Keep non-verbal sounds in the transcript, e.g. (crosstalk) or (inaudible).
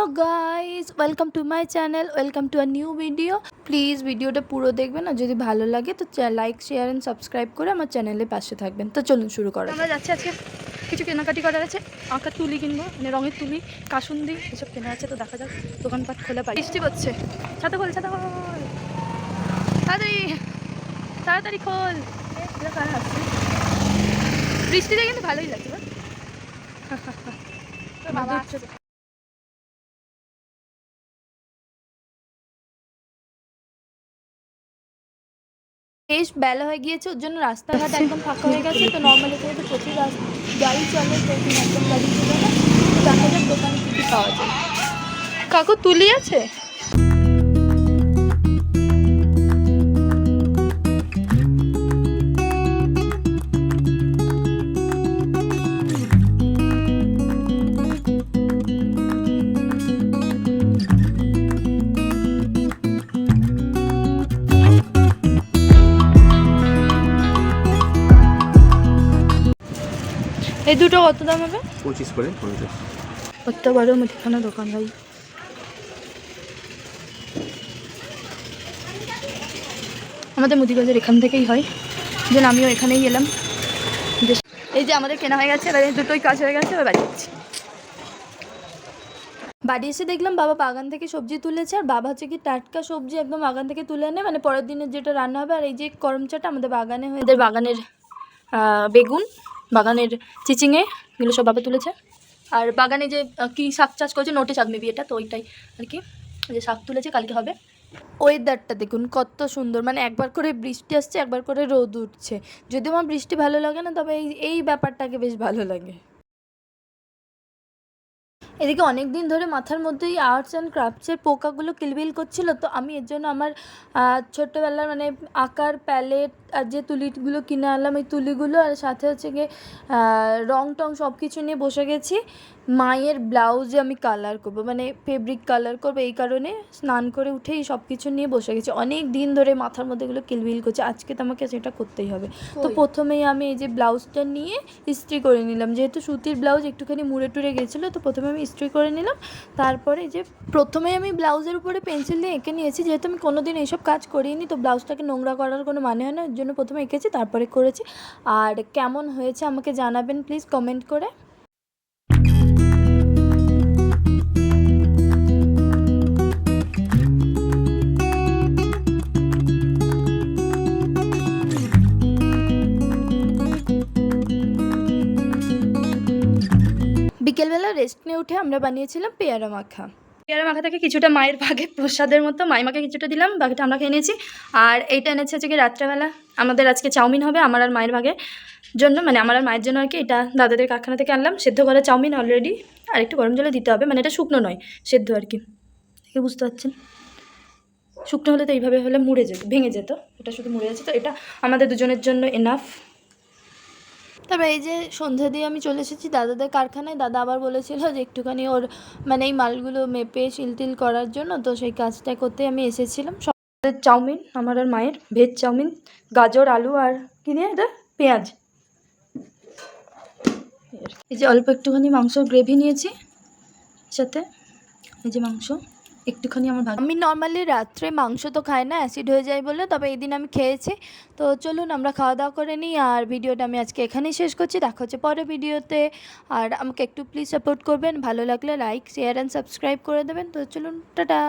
Hello guys welcome to my channel welcome to a new video please ভিডিওটা পুরো দেখবেন আর যদি ভালো লাগে তো লাইক শেয়ার অ্যান্ড সাবস্ক্রাইব করে আমার চ্যানেলে পাশে থাকবেন। তো চলুন শুরু করা আমরা যাচ্ছি আজকে কিছু কেনাকাটি করার আছে। আঁকার তুলি কিনবো মানে রঙের তুলি কাসুন্দি এসব কেনা আছে তো দেখা যাক দোকানপাট খোলা পাই। বৃষ্টি পড়ছে। ছাতা খোল ছাতা খোল। তাড়াতাড়ি তাড়াতাড়ি খোল? বৃষ্টিতে কিন্তু ভালোই লাগছে বল? (laughs) বাবা। বেশ বেলা হয়ে গিয়েছে, ওর জন্য রাস্তাঘাট একদম ফাঁকা হয়ে গেছে, তো নর্মালি এখানে তো প্রচুর রাস্তা গাড়ি চলে এখানে একদম গাড়ি চলে না দেখা যাক দোকানে কী পাওয়া যায়। কাকু, তুলি আছে? এই দুটো কত দাম হবে? পঁচিশ করে পঞ্চাশ। কত বড় মুদিখানা দোকান ভাই? আমাদের মুদিবাজার এখান থেকেই হয়। যেন আমিও এখানেই এলাম। এই যে আমাদের কেনা হয়ে গেছে এবার এই দুটোই কাজ হয়ে গেছে এবার বাড়ি যাচ্ছি। বাড়ি এসে দেখলাম বাবা বাগান থেকে সবজি তুলেছে আর বাবা হচ্ছে কি টাটকা সবজি একদম বাগান থেকে তুলে এনে মানে পরের দিনের যেটা রান্না হবে আর এই যে করমচাটা আমাদের বাগানে হয়ে বাগানের আহ, বেগুন। বাগানের চিচিংয়ে এগুলো সব তুলেছে। আর বাগানে যে কি শাক চাষ করেছে, নোটে শাক মেবি এটা তো ওইটাই আর কি। যে শাক তুলেছে, কালকে হবে। ওয়েদারটা দেখুন, কত সুন্দর। মানে একবার করে বৃষ্টি আসছে, একবার করে রোদ উঠছে। যদিও আমার বৃষ্টি ভালো লাগে না, তবে এই এই ব্যাপারটাকে বেশ ভালো লাগে। এদিকে অনেক দিন ধরে মাথার মধ্যে এই আর্টস অ্যান্ড ক্রাফটসের পোকাগুলো কিলবিল করছিল, তো আমি এর জন্য আমার ছোট্টবেলার মানে আকার প্যালেট আর যে তুলিগুলো কিনে আনলাম, এই তুলিগুলো আর সাথে হচ্ছে গিয়ে রং টং সব কিছু নিয়ে বসে গেছি। মায়ের ব্লাউজে আমি কালার করব মানে ফেব্রিক কালার করব এই কারণে স্নান করে উঠেই সব কিছু নিয়ে বসে গেছি। অনেক দিন ধরে মাথার মধ্যে এগুলো কিলবিল করছে আজকে তো আমাকে সেটা করতেই হবে। তো প্রথমেই আমি এই যে ব্লাউজটা নিয়ে ইস্ত্রি করে নিলাম যেহেতু সুতির ব্লাউজ একটুখানি মুড়ে টুড়ে গেছিল তো প্রথমে আমি ইস্ত্রি করে নিলাম। তারপরে যে প্রথমেই আমি ব্লাউজের উপরে পেন্সিল দিয়ে এঁকে নিয়েছি যেহেতু আমি কোনো দিন এইসব কাজ করিনি তো ব্লাউজটাকে নোংরা করার কোনো মানে হয় না এর জন্য প্রথমে এঁকেছি তারপরে করেছি। আর কেমন হয়েছে আমাকে জানাবেন প্লিজ কমেন্ট করে। বিকেলবেলা রেস্ট নিয়ে উঠে আমরা বানিয়েছিলাম পেয়ারা মাখা। পেয়ারা মাখা থেকে কিছুটা মায়ের ভাগে প্রসাদের মতো মাই মাকে কিছুটা দিলাম, বাকিটা আমরা খেয়ে নিয়েছি। আর এইটা এনেছে হচ্ছে কি রাত্রেবেলা। আমাদের আজকে চাউমিন হবে আমার আর মায়ের ভাগের জন্য মানে আমার আর মায়ের জন্য আর কি, এটা দাদাদের কারখানা থেকে আনলাম। সেদ্ধ করা চাউমিন অলরেডি আর একটু গরম জলে দিতে হবে মানে এটা শুকনো নয়, সেদ্ধ আর কি। দেখে বুঝতে পারছেন? শুকনো হলে তো এইভাবে হলে মুড়ে যেত, ভেঙে যেত, এটা শুধু মুড়ে যাচ্ছে তো এটা আমাদের দুজনের জন্য এনাফ তারপরে এই যে সন্ধ্যা দিয়ে আমি চলে এসেছি দাদাদের কারখানায়, দাদা আবার বলেছিল যে একটুখানি ওর মানে এই মালগুলো মেপে শিলটিল করার জন্য, তো সেই কাজটা করতে আমি এসেছিলাম। সব চাউমিন, আমার আর মায়ের ভেজ চাউমিন, গাজর, আলু আর কি নিয়ে এটা? পেঁয়াজ। এই যে অল্প একটুখানি মাংসর গ্রেভি নিয়েছি সাথে এই যে মাংস। একটুখানি আমার ভাগ আমি নর্মালি রাত্রে মাংস তো খাই না অ্যাসিড হয়ে যায় বলে, তবে এই দিন আমি খেয়েছি। তো চলুন আমরা খাওয়া দাওয়া করে নিই, আর ভিডিওটা আমি আজকে এখানেই শেষ করছি। দেখা হচ্ছে পরে ভিডিওতে। আর আমাকে একটু প্লিজ সাপোর্ট করবেন। ভালো লাগলে লাইক শেয়ার অ্যান্ড সাবস্ক্রাইব করে দেবেন। তো চলুন, টাটা!